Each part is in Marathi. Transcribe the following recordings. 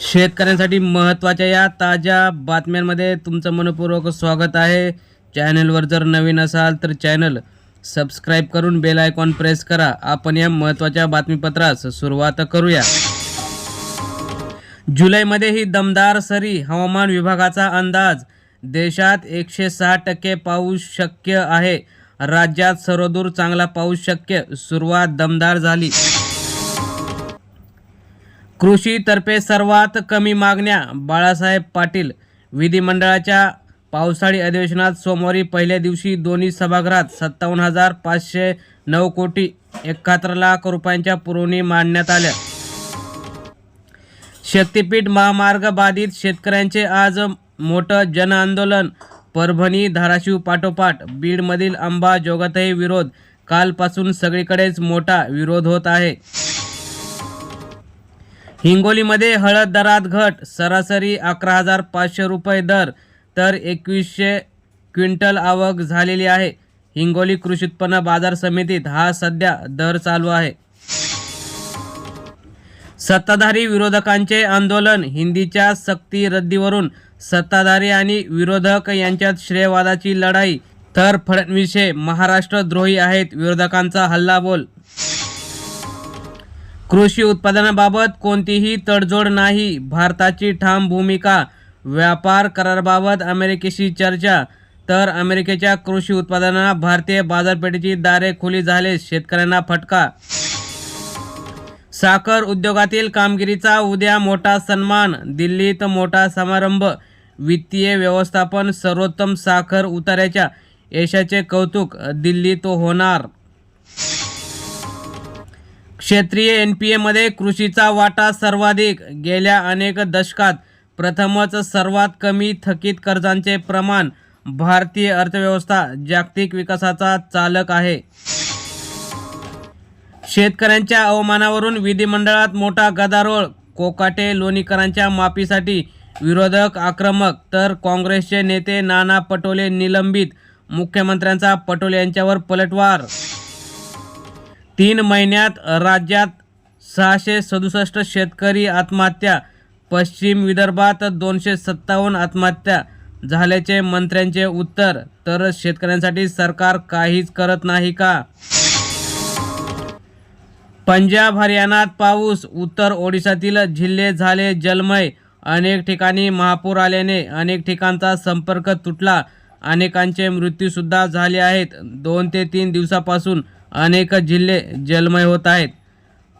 शेतकऱ्यांसाठी महत्त्वाच्या या ताज्या बातम्यांमध्ये तुमचं मनपूर्वक स्वागत आहे. चॅनलवर जर नवीन असाल तर चॅनल सबस्क्राईब करून बेल आयकॉन प्रेस करा. आपण या महत्त्वाच्या बातमीपत्रास सुरुवात करूया. जुलैमध्ये ही दमदार सरी हवामान विभागाचा अंदाज. देशात एकशे सहा टक्के पाऊस शक्य आहे. राज्यात सर्वदूर चांगला पाऊस शक्य. सुरुवात दमदार झाली. कृषीतर्फे सर्वात कमी मागण्या बाळासाहेब पाटील. विधिमंडळाच्या पावसाळी अधिवेशनात सोमवारी पहिल्या दिवशी दोन्ही सभागृहात सत्तावन्न हजार पाचशे नऊ कोटी एकाहत्तर लाख रुपयांच्या पुरवणी मांडण्यात आल्या. शक्तीपीठ महामार्ग बाधित शेतकऱ्यांचे आज मोठं जनआंदोलन. परभणी धाराशिव पाठोपाठ बीडमधील आंबा जोगातही विरोध. कालपासून सगळीकडेच मोठा विरोध होत आहे. हिंगोलीमध्ये हळद दरात घट सरासरी अकरा हजार पाचशे रुपये दर तर एकवीसशे क्विंटल आवक झालेली आहे. हिंगोली कृषी उत्पन्न बाजार समितीत हा सध्या दर चालू आहे. सत्ताधारी विरोधकांचे आंदोलन हिंदीच्या सक्ती रद्दीवरून सत्ताधारी आणि विरोधक यांच्यात श्रेयवादाची लढाई तर फडणवीस हे महाराष्ट्रद्रोही आहेत विरोधकांचा हल्लाबोल कृषी उत्पादनाबाबत कोणतीही तडजोड नाही. भारताची ठाम भूमिका व्यापार कराराबाबत अमेरिकेशी चर्चा. तर अमेरिकेच्या कृषी उत्पादनांना भारतीय बाजारपेठेची दारे खुली झाले शेतकऱ्यांना फटका. साखर उद्योगातील कामगिरीचा उद्या मोठा सन्मान दिल्लीत मोठा समारंभ. वित्तीय व्यवस्थापन सर्वोत्तम साखर उतार्याच्या यशाचे कौतुक दिल्लीत होणार. क्षेत्रीय एन पी एमध्ये कृषीचा वाटा सर्वाधिक. गेल्या अनेक दशकात प्रथमच सर्वात कमी थकीत कर्जांचे प्रमाण भारतीय अर्थव्यवस्था जागतिक विकासाचा चालक आहे. शेतकऱ्यांच्या अवमानावरून विधिमंडळात मोठा गदारोळ. कोकाटे लोणीकरांच्या माफीसाठी विरोधक आक्रमक. तर काँग्रेसचे नेते नाना पटोले निलंबित. मुख्यमंत्र्यांचा पटोले यांच्यावर पलटवार. तीन महिन्यात राज्यात सहाशे सदुसष्ट शेतकरी आत्महत्या पश्चिम विदर्भात दोनशे सत्तावन्न आत्महत्या झाल्याचे मंत्र्यांचे उत्तर तर शेतकऱ्यांसाठी सरकार काहीच करत नाही का? पंजाब हरियाणात पाऊस उत्तर ओडिशातील जिल्हे झाले जलमय. अनेक ठिकाणी महापूर आल्याने अनेक ठिकाणचा संपर्क तुटला. अनेकांचे मृत्यूसुद्धा झाले आहेत. दोन ते तीन दिवसापासून अनेक जिल्हे जलमय होत आहेत.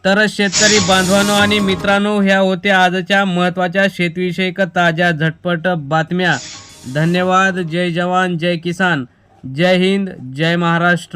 तर शेतकरी बांधवांनो आणि मित्रांनो ह्या होत्या आजच्या महत्त्वाच्या शेतीविषयक ताज्या झटपट बातम्या. धन्यवाद. जय जवान जय किसान. जय हिंद जय महाराष्ट्र.